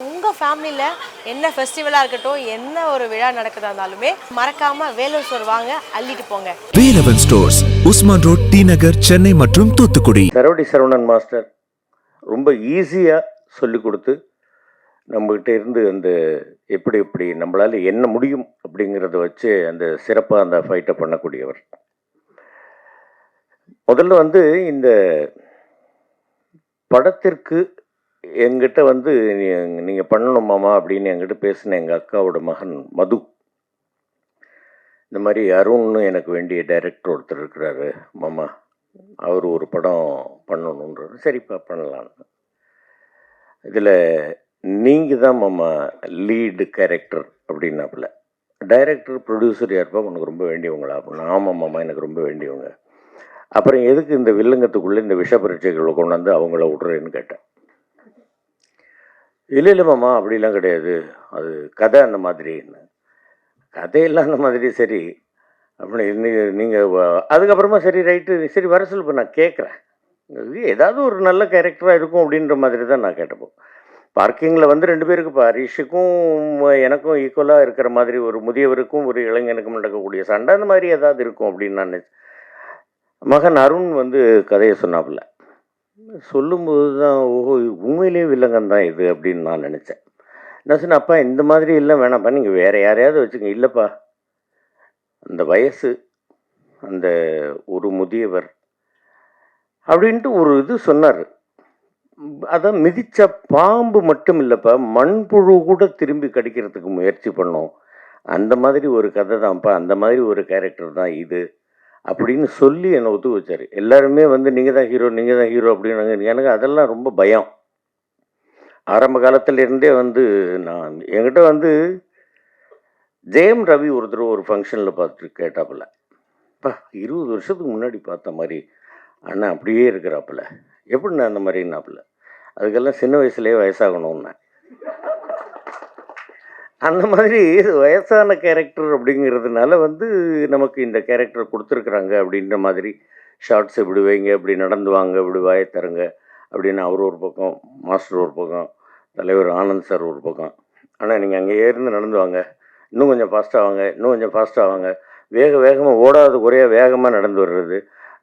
உங்கள் ஃபேமிலியில் என்ன ஃபெஸ்டிவலாக இருக்கட்டும் என்ன ஒரு விழா நடக்குதா இருந்தாலுமே மறக்காமல் வேலூர் ஸ்டோர் வாங்க அள்ளிட்டு போங்க. Velavan stores Usman road T Nagar Chennai மற்றும் தூத்துக்குடி. சரவடி சரவணன் மாஸ்டர் ரொம்ப ஈஸியாக சொல்லி கொடுத்து நம்மகிட்ட இருந்து அந்த எப்படி எப்படி நம்மளால் என்ன முடியும் அப்படிங்கிறத வச்சு அந்த சிறப்பாக அந்த ஃபைட்டை பண்ணக்கூடியவர். முதல்ல வந்து இந்த படத்திற்கு எங்கிட்ட வந்து நீங்கள் பண்ணணும் மாமா அப்படின்னு என்கிட்ட பேசின எங்கள் அக்காவோட மகன் மது. இந்த மாதிரி அருண்னு எனக்கு வேண்டிய டைரக்டர் ஒருத்தர் இருக்கிறாரு மாமா. அவர் ஒரு படம் பண்ணணுன்றார் சரிப்பா பண்ணலாம். இதில் நீங்கள் தான் மாமா லீடு கேரக்டர் அப்படின்னாப்புல. டைரக்டர் ப்ரொடியூசர் யாருப்பா உனக்கு ரொம்ப வேண்டியவங்களா? அப்படின்னா ஆமாம் மாமா எனக்கு ரொம்ப வேண்டியவங்க. அப்புறம் எதுக்கு இந்த வில்லங்கத்துக்குள்ளே இந்த விஷ பரீட்சைகளை கொண்டாந்து அவங்கள விட்றேன்னு கேட்டேன். இல்லை இல்லை மாமா அப்படிலாம் கிடையாது. அது கதை அந்த மாதிரின்னு கதையெல்லாம் அந்த மாதிரி சரி. அப்படி நீங்கள் நீங்கள் அதுக்கப்புறமா சரி ரைட்டு. சரி வர சொல்லு நான் கேட்குறேன். ஏதாவது ஒரு நல்ல கேரக்டராக இருக்கும் அப்படின்ற மாதிரி தான் நான் கேட்டப்போ பார்க்கிங்கில் வந்து ரெண்டு பேருக்கு இப்போ ஹரிஷுக்கும் எனக்கும் ஈக்குவலாக இருக்கிற மாதிரி ஒரு முதியவருக்கும் ஒரு இளைஞனுக்கும் நடக்கக்கூடிய சண்டை அந்த மாதிரி ஏதாவது இருக்கும் அப்படின்னு நான் நினைச்சேன். மகன் அருண் வந்து கதையை சொன்னாப்புல. சொல்லும்போது தான் ஓஹோ உண்மையிலேயே வில்லங்கம் தான் இது அப்படின்னு நான் நினச்சேன். நான் சொன்னேன் அப்பா இந்த மாதிரி இல்லை வேணாம்ப்பா நீங்கள் வேறு யாரையாவது வச்சுங்க இல்லைப்பா அந்த வயசு அந்த ஒரு முதியவர் அப்படின்ட்டு ஒரு இது சொன்னார். அதான் மிதித்த பாம்பு மட்டும் இல்லைப்பா மண்புழு கூட திரும்பி கடிக்கிறதுக்கு முயற்சி பண்ணோம். அந்த மாதிரி ஒரு கதை தான்ப்பா அந்த மாதிரி ஒரு கேரக்டர் தான் இது. அப்படின்னு சொல்லி என்னை ஒத்து வச்சார். எல்லாருமே வந்து நீங்கள் தான் ஹீரோ நீங்கள் தான் ஹீரோ அப்படின்னு எனக்கு அதெல்லாம் ரொம்ப பயம். ஆரம்ப காலத்துல இருந்தே வந்து நான் என்கிட்ட வந்து ஜெயம் ரவி ஒருத்தர் ஒரு ஃபங்க்ஷனில் பார்த்துட்டு கேட்டாப்புல. இப்போ இருபது வருஷத்துக்கு முன்னாடி பார்த்த மாதிரி அண்ணா அப்படியே இருக்கிறாப்புல. எப்படிண்ணா அந்த மாதிரின்னாப்புல அதுக்கெல்லாம் சின்ன வயசுலேயே வயசாகணும்னா அந்த மாதிரி வயசான கேரக்டர் அப்படிங்கிறதுனால வந்து நமக்கு இந்த கேரக்டர் கொடுத்துருக்குறாங்க அப்படின்ற மாதிரி ஷார்ட்ஸ் இப்படி வைங்க இப்படி நடந்து வாங்க இப்படி வாயை தருங்க அப்படின்னு அவர் ஒரு பக்கம் மாஸ்டர் ஒரு பக்கம் தலைவர் ஆனந்த் சார் ஒரு பக்கம். ஆனால் நீங்கள் அங்கே ஏறிந்து நடந்து வாங்க. இன்னும் கொஞ்சம் ஃபாஸ்ட்டாக வாங்க இன்னும் கொஞ்சம் ஃபாஸ்ட்டாக வாங்க. வேக வேகமாக ஓடாத குறையாக வேகமாக நடந்து வர்றது.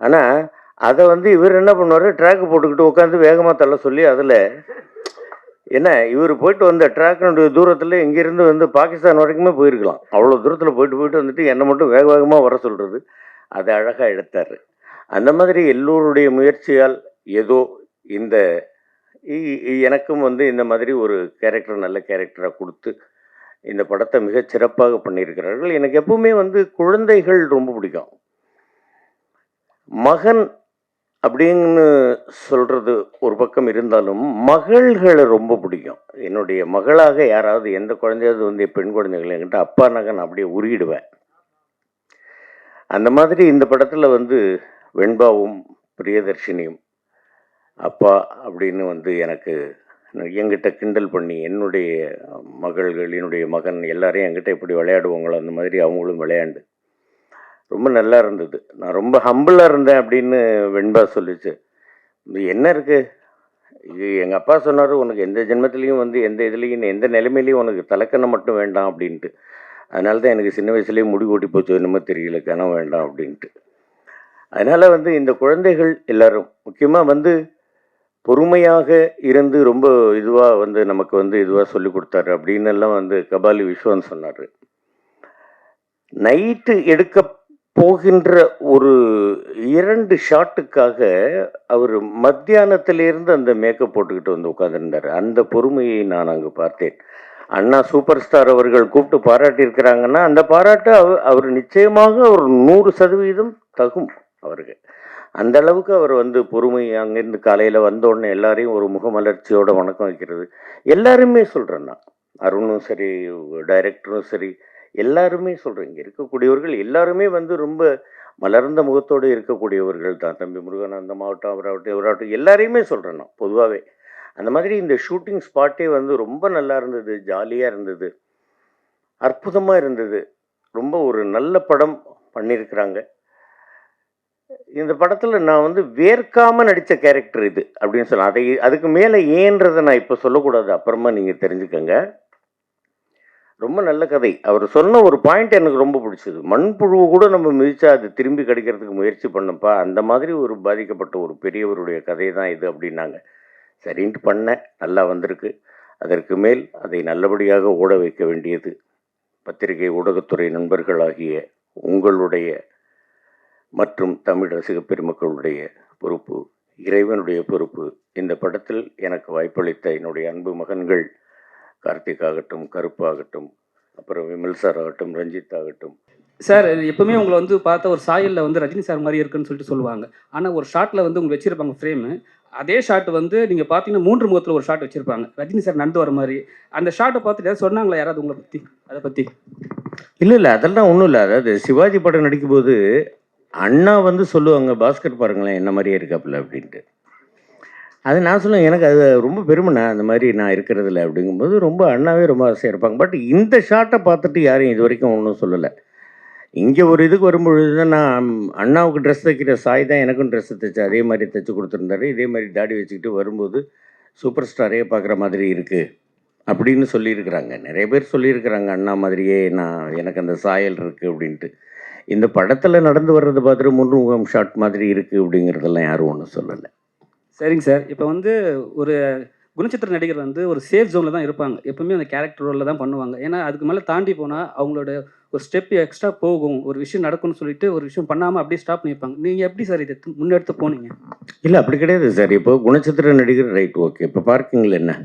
ஆனால் அதை வந்து இவர் என்ன பண்ணுவார்? ட்ராக் போட்டுக்கிட்டு உட்காந்து வேகமாக தள்ள சொல்லி அதில் என்ன இவர் போயிட்டு வந்த ட்ராக்கினுடைய தூரத்தில் இங்கேருந்து வந்து பாகிஸ்தான் வரைக்குமே போயிருக்கலாம். அவ்வளோ தூரத்தில் போயிட்டு போயிட்டு வந்துட்டு என்னை மட்டும் வேக வேகமாக வர சொல்கிறது அதை அழகாக எடுத்தார். அந்த மாதிரி எல்லோருடைய முயற்சியால் ஏதோ இந்த இ- எனக்கும் வந்து இந்த மாதிரி ஒரு கேரக்டர் நல்ல கேரக்டராக கொடுத்து இந்த படத்தை மிக சிறப்பாக பண்ணியிருக்கிறார்கள். எனக்கு எப்பவுமே வந்து குழந்தைகள் ரொம்ப பிடிக்கும். மகன் அப்படின்னு சொல்கிறது ஒரு பக்கம் இருந்தாலும் மகள்களை ரொம்ப பிடிக்கும். என்னுடைய மகளாக யாராவது எந்த குழந்தையாவது வந்து பெண் குழந்தைகள் என்கிட்ட அப்பா நகன் அப்படியே உருகிடுவேன். அந்த மாதிரி இந்த படத்தில் வந்து வெண்பாவும் பிரியதர்ஷினியும் அப்பா அப்படின்னு வந்து எனக்கு என்கிட்ட கிண்டல் பண்ணி என்னுடைய மகள்கள் என்னுடைய மகன் எல்லாரையும் என்கிட்ட இப்படி விளையாடுவாங்களோ அந்த மாதிரி அவங்களும் விளையாண்டு ரொம்ப நல்லா இருந்தது. நான் ரொம்ப ஹம்பிளாக இருந்தேன் அப்படின்னு வெண்பா சொல்லிச்சு. என்ன இருக்குது இது எங்கள் அப்பா சொன்னார் உனக்கு எந்த ஜென்மத்துலேயும் வந்து எந்த இதுலேயும் எந்த நிலைமையிலையும் உனக்கு தலைக்கணம் மட்டும் வேண்டாம் அப்படின்ட்டு. அதனால தான் எனக்கு சின்ன வயசுலேயே முடி ஓட்டி போச்சு என்னமோ தெரியல கணம் வேண்டாம் அப்படின்ட்டு. அதனால் வந்து இந்த குழந்தைகள் எல்லோரும் முக்கியமாக வந்து பொறுமையாக இருந்து ரொம்ப இதுவாக வந்து நமக்கு வந்து இதுவாக சொல்லி கொடுத்தாரு அப்படின்னு எல்லாம் வந்து கபாலி விஸ்வன் சொன்னார். நைட்டு எடுக்க போகின்ற ஒரு இரண்டு ஷாட்டுக்காக அவர் மத்தியானத்திலிருந்து அந்த மேக்கப் போட்டுக்கிட்டு வந்து உட்காந்துருந்தார் அந்த பொறுமையை நான் அங்கே பார்த்தேன். அண்ணா சூப்பர் ஸ்டார் அவர்கள் கூப்பிட்டு பாராட்டியிருக்கிறாங்கன்னா அந்த பாராட்டு அவர் அவர் நிச்சயமாக ஒரு நூறு சதவீதம் தகும் அவருக்கு அந்த அளவுக்கு அவர் வந்து பொறுமை அங்கேருந்து காலையில் வந்தோடனே எல்லாரையும் ஒரு முகமலர்ச்சியோட வணக்கம் வைக்கிறது. எல்லாருமே சொல்கிறேன் நான். அருணும் சரி டைரக்டரும் சரி எல்லாருமே சொல்கிறேன் இங்கே இருக்கக்கூடியவர்கள் எல்லாருமே வந்து ரொம்ப மலர்ந்த முகத்தோடு இருக்கக்கூடியவர்கள் தான். தம்பி முருகானந்த மாவட்டம் அவராகட்டும் இவராகட்டும் எல்லாரையுமே சொல்கிறேன் நான் பொதுவாகவே அந்த மாதிரி இந்த ஷூட்டிங் ஸ்பாட்டே வந்து ரொம்ப நல்லா இருந்தது ஜாலியாக இருந்தது அற்புதமாக இருந்தது. ரொம்ப ஒரு நல்ல படம் பண்ணியிருக்கிறாங்க. இந்த படத்தில் நான் வந்து வேர்க்காமல் நடித்த கேரக்டர் இது அப்படின்னு சொல்லலாம் அதை அதுக்கு மேலே ஏன்றதை நான் இப்போ சொல்லக்கூடாது. அப்புறமா நீங்கள் தெரிஞ்சுக்கோங்க. ரொம்ப நல்ல கதை. அவர் சொன்ன ஒரு பாயிண்ட் எனக்கு ரொம்ப பிடிச்சது. மண்புழுவை கூட நம்ம மிதிச்சா அது திரும்பி கிடைக்கிறதுக்கு முயற்சி பண்ணப்பா. அந்த மாதிரி ஒரு பாதிக்கப்பட்ட ஒரு பெரியவருடைய கதை தான் இது அப்படின்னாங்க. சரின்ட்டு பண்ணேன். நல்லா வந்திருக்கு. அதற்கு மேல் அதை நல்லபடியாக ஓட வைக்க வேண்டியது பத்திரிகை ஊடகத்துறை நண்பர்களாகிய உங்களுடைய மற்றும் தமிழ் ரசிக பெருமக்களுடைய பொறுப்பு இறைவனுடைய பொறுப்பு. இந்த படத்தில் எனக்கு வாய்ப்பளித்த என்னுடைய அன்பு மகன்கள் கார்த்திக் ஆகட்டும் கருப்பாகட்டும் அப்புறம் விமல் சார் ஆகட்டும் ரஞ்சித் ஆகட்டும் சார் எப்பவுமே உங்களை வந்து பார்த்தா ஒரு சாயலில் வந்து ரஜினி சார் மாதிரி இருக்குன்னு சொல்லிட்டு சொல்லுவாங்க. ஆனால் ஒரு ஷாட்டில் வந்து உங்க வச்சிருப்பாங்க ஃப்ரேமு அதே ஷாட் வந்து நீங்கள் பார்த்தீங்கன்னா மூன்று முகத்தில் ஒரு ஷாட் வச்சிருப்பாங்க. ரஜினி சார் நடந்து வர மாதிரி. அந்த ஷாட்டை பார்த்துட்டு ஏதாவது சொன்னாங்களா யாராவது உங்களை பற்றி அதை பற்றி இல்லை இல்லை. அதெல்லாம் ஒன்றும் இல்லை. அதாவது சிவாஜி படம் நடிக்கும்போது அண்ணா வந்து சொல்லுவாங்க பாஸ்கர் பாருங்களேன் என்ன மாதிரியே இருக்காப்புல அப்படின்ட்டு. அது நான் சொல்லுவேன் எனக்கு அது ரொம்ப பெருமைண்ணா அந்த மாதிரி நான் இருக்கிறதுல அப்படிங்கும்போது ரொம்ப அண்ணாவே ரொம்ப ஆசையாக இருப்பாங்க. பட் இந்த ஷாட்டை பார்த்துட்டு யாரும் இது வரைக்கும் ஒன்றும் சொல்லலை. இங்கே ஒரு இதுக்கு வரும்பொழுது தான் நான் அண்ணாவுக்கு ட்ரெஸ் தைக்கிற சாய் தான் எனக்கும் ட்ரெஸ் தைச்சு அதே மாதிரி தைச்சு கொடுத்துருந்தாரு. இதே மாதிரி தாடி வச்சுக்கிட்டு வரும்போது சூப்பர் ஸ்டாரே பார்க்குற மாதிரி இருக்குது அப்படின்னு சொல்லியிருக்கிறாங்க. நிறைய பேர் சொல்லியிருக்கிறாங்க அண்ணா மாதிரியே நான் எனக்கு அந்த சாயல் இருக்குது அப்படின்ட்டு. இந்த படத்தில் நடந்து வர்றதை பார்த்துட்டு முன்முகம் ஷாட் மாதிரி இருக்குது அப்படிங்கிறதெல்லாம் யாரும் ஒன்றும் சொல்லலை. சரிங்க சார். இப்போ வந்து ஒரு குணச்சித்திர நடிகர் வந்து ஒரு சேஃப் ஜோனில் தான் இருப்பாங்க. எப்பவுமே அந்த கேரக்டர் ரோலில் தான் பண்ணுவாங்க. ஏன்னா அதுக்கு மேலே தாண்டி போனால் அவங்களோட ஒரு ஸ்டெப் எக்ஸ்ட்ரா போகும். ஒரு விஷயம் நடக்கும்னு சொல்லிட்டு ஒரு விஷயம் பண்ணாமல் அப்படியே ஸ்டாப் பண்ணிப்பாங்க. நீங்கள் எப்படி சார் இதை முன்னெடுத்து போனீங்க? இல்லை அப்படி கிடையாது சார். இப்போ குணச்சித்திர நடிகர் ரைட் ஓகே இப்போ பார்க்கிங்கில் என்ன?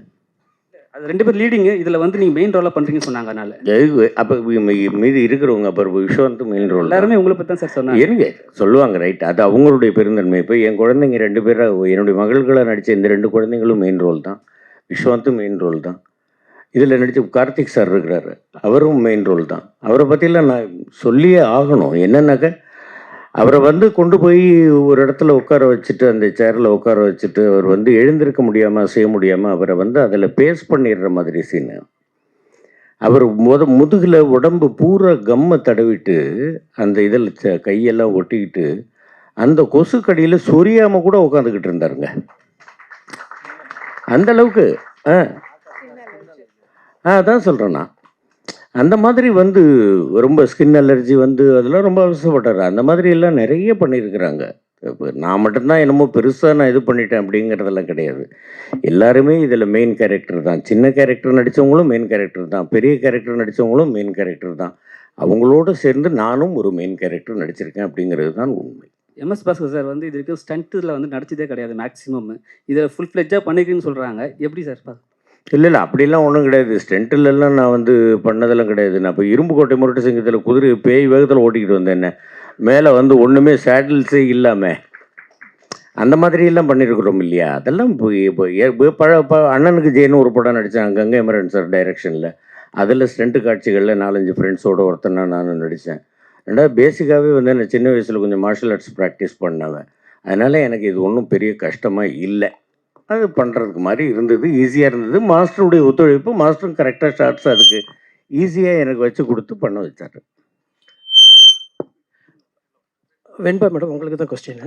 அது ரெண்டு பேர் லீடிங்கு இதில் வந்து நீங்கள் மெயின் ரோலாக பண்ணுறீங்கன்னு சொன்னாங்க அதனால. அப்போ மீதி இருக்கிறவங்க அப்புறம் விஸ்வந்த் மெயின் ரோல் எல்லாருமே உங்களை பற்றி தான் சார் சொன்னாங்க. இருங்க சொல்லுவாங்க ரைட் அது அவங்களுடைய பெருந்தன்மை இப்போ என் குழந்தைங்க ரெண்டு பேரும் என்னுடைய மகள்களை நடித்த இந்த ரெண்டு குழந்தைங்களும் மெயின் ரோல் தான். விஸ்வந்தும் மெயின் ரோல் தான். இதில் நடித்த கார்த்திக் சார் இருக்கிறாரு. அவரும் மெயின் ரோல் தான். அவரை பற்றிலாம் நான் சொல்லியே ஆகணும். என்னன்னாக்க? அவரை வந்து கொண்டு போய் ஒரு இடத்துல உட்கார வச்சுட்டு அந்த சேரில் உட்கார வச்சுட்டு அவர் வந்து எழுந்திருக்க முடியாமல் செய்ய முடியாமல் அவரை வந்து அதில் பேஸ் பண்ணிடுற மாதிரி சீனு அவர் முத முதுகில் உடம்பு பூரா கம்மை தடவிட்டு அந்த இதில் கையெல்லாம் ஒட்டிக்கிட்டு அந்த கொசு கடியில் சொரியாமல் கூட உட்காந்துக்கிட்டு இருந்தாருங்க. அந்த அளவுக்கு ஆ. ஆ அதான் சொல்கிறேன் நான். அந்த மாதிரி வந்து ரொம்ப ஸ்கின் அலர்ஜி வந்து அதெல்லாம் ரொம்ப அவசரப்பட்டார். அந்த மாதிரி எல்லாம் நிறைய பண்ணியிருக்கிறாங்க. இப்போ நான் மட்டும்தான் என்னமோ பெருசாக நான் இது பண்ணிட்டேன் அப்படிங்கிறதெல்லாம் கிடையாது. எல்லாருமே இதில் மெயின் கேரக்டர் தான். சின்ன கேரக்டர் நடித்தவங்களும் மெயின் கேரக்டர் தான். பெரிய கேரக்டர் நடித்தவங்களும் மெயின் கேரக்டர் தான். அவங்களோட சேர்ந்து நானும் ஒரு மெயின் கேரக்டர் நடிச்சிருக்கேன் அப்படிங்கிறது தான் உண்மை. எம்எஸ் பாஸ்கர் சார் வந்து இது வரைக்கும் ஸ்டண்ட்டில் வந்து நடிச்சதே கிடையாது மேக்ஸிமம் இதில் ஃபுல் ஃப்ளெஜ்ஜாக பண்ணிக்கிறேன்னு சொல்கிறாங்க எப்படி சார் பா இல்லை இல்லை அப்படிலாம் ஒன்றும் கிடையாது. ஸ்டென்ட்டிலெல்லாம் நான் வந்து பண்ணதெல்லாம் கிடையாது. நான் இப்போ இரும்பு கோட்டை முரட்டு சிங்கத்தில் குதிரை பேய் வேகத்தில் ஓட்டிக்கிட்டு வந்தேன் என்ன. மேலே வந்து ஒன்றுமே சேட்டில்ஸே இல்லாமல் அந்த மாதிரி எல்லாம் பண்ணியிருக்கிறோம் இல்லையா? அதெல்லாம் இப்போ இப்போ இப்போ பழ ப அண்ணனுக்கு ஜெயின்னு ஒரு படம் நடித்தேன் கங்கை மரன் சார் டைரக்ஷனில் அதில் ஸ்டென்ட்டு காட்சிகளில் நாலஞ்சு ஃப்ரெண்ட்ஸோட ஒருத்தனா நானும் நடித்தேன் ரெண்டாவது பேசிக்காகவே வந்து நான் சின்ன வயசில் கொஞ்சம் மார்ஷல் ஆர்ட்ஸ் ப்ராக்டிஸ் பண்ணவன். அதனால் எனக்கு இது ஒன்றும் பெரிய கஷ்டமாக இல்லை. அது பண்ணுறதுக்கு மாதிரி இருந்தது ஈஸியாக இருந்தது. மாஸ்டருடைய ஒத்துழைப்பு மாஸ்டரும் கரெக்டாக ஷார்ட்ஸ் அதுக்கு ஈஸியாக எனக்கு வச்சு கொடுத்து பண்ண வச்சார். வெண்பா மேடம் உங்களுக்கு தான் கொஸ்டின்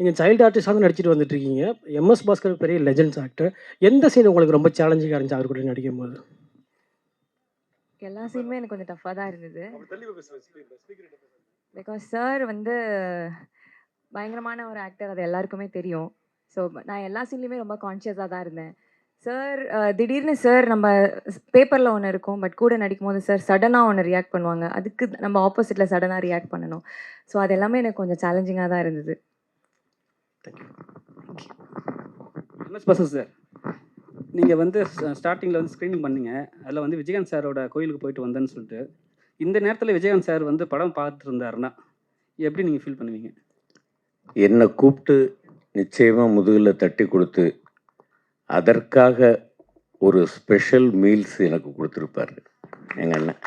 நீங்கள் சைல்டு ஆர்டிஸ்டாக நடிச்சிட்டு வந்துட்டு இருக்கீங்க எம்எஸ் பாஸ்கர் பெரிய லெஜெண்ட்ஸ் ஆக்டர் எந்த சீன் உங்களுக்கு ரொம்ப சேலஞ்சிங்காக இருந்துச்சு? அவர் கூட நடிக்கும் போது எல்லா சீனுமே எனக்கு கொஞ்சம் டஃப்பாக தான் இருந்தது. பிகாஸ் சார் வந்து பயங்கரமான ஒரு ஆக்டர் அது எல்லாருக்குமே தெரியும். ஸோ நான் எல்லா சீன்லேயுமே ரொம்ப கான்ஷியஸாக தான் இருந்தேன். சார் திடீர்னு சார் நம்ம பேப்பரில் ஒன்று இருக்கும் பட் கூட நடிக்கும் போது சார் சடனாக ஒன்று ரியாக்ட் பண்ணுவாங்க. அதுக்கு நம்ம ஆப்போசிட்டில் சடனாக ரியாக்ட் பண்ணணும். ஸோ அது எல்லாமே எனக்கு கொஞ்சம் சேலஞ்சிங்காக தான் இருந்தது. சார் நீங்கள் வந்து ஸ்டார்டிங்கில் வந்து ஸ்க்ரீனிங் பண்ணீங்க. அதில் வந்து விஜயகாந்த் சாரோட கோயிலுக்கு போயிட்டு வந்தேன்னு சொல்லிட்டு இந்த நேரத்தில் விஜயகாந்த் சார் வந்து படம் பார்த்துட்டு இருந்தாருன்னா எப்படி நீங்கள் ஃபீல் பண்ணுவீங்க? என்னை கூப்பிட்டு நிச்சயமாக முதுகில் தட்டி கொடுத்து அதற்காக ஒரு ஸ்பெஷல் மீல்ஸ் எனக்கு கொடுத்துருப்பாரு எங்கள் அண்ணன்.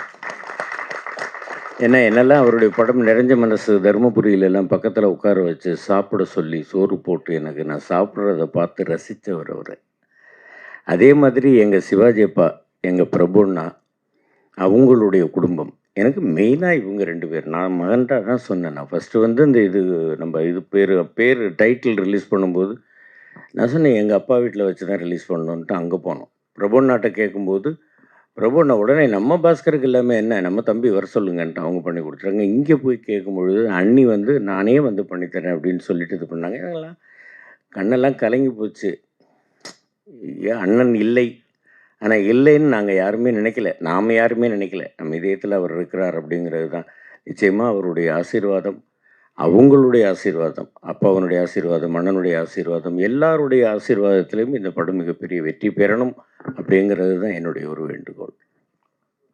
ஏன்னா என்னெல்லாம் அவருடைய படம் நிறைஞ்ச மனசு தருமபுரியிலெல்லாம் பக்கத்தில் உட்கார வச்சு சாப்பிட சொல்லி சோறு போட்டு எனக்கு நான் சாப்பிட்றத பார்த்து ரசித்தவர் அவர். அதே மாதிரி எங்கள் சிவாஜி அப்பா எங்கள் பிரபுன்னா அவங்களுடைய குடும்பம். எனக்கு மெயினாக இவங்க ரெண்டு பேர். நான் மகன்டா தான் சொன்னேன். நான் ஃபஸ்ட்டு வந்து இந்த இது நம்ம இது பேர் பேர் டைட்டில் ரிலீஸ் பண்ணும்போது நான் சொன்னேன் எங்கள் அப்பா வீட்டில் வச்சு தான் ரிலீஸ் பண்ணணுன்ட்டு அங்கே போனோம். பிரபுநாட்டை கேட்கும்போது பிரபுண்ணா உடனே நம்ம பாஸ்கருக்கு எல்லாமே என்ன? நம்ம தம்பி வர சொல்லுங்கன்ட்டு அவங்க பண்ணி கொடுத்துறாங்க இங்கே போய் கேட்கும்பொழுது அண்ணி வந்து நானே வந்து பண்ணித்தரேன் அப்படின்னு சொல்லிட்டு இது பண்ணாங்க. எங்கெல்லாம் கண்ணெல்லாம் கலங்கி போச்சு. ஏன் அண்ணன் இல்லை? ஆனால் இல்லைன்னு நாங்கள் யாருமே நினைக்கல. நாம் யாருமே நினைக்கல. நம்ம இதயத்தில் அவர் இருக்கிறார் அப்படிங்கிறது தான். நிச்சயமாக அவருடைய ஆசீர்வாதம் அவங்களுடைய ஆசீர்வாதம் அப்பாவனுடைய ஆசீர்வாதம் அண்ணனுடைய ஆசீர்வாதம் எல்லாருடைய ஆசீர்வாதத்திலையும் இந்த படம் மிகப்பெரிய வெற்றி பெறணும் அப்படிங்கிறது தான் என்னுடைய ஒரு வேண்டுகோள்.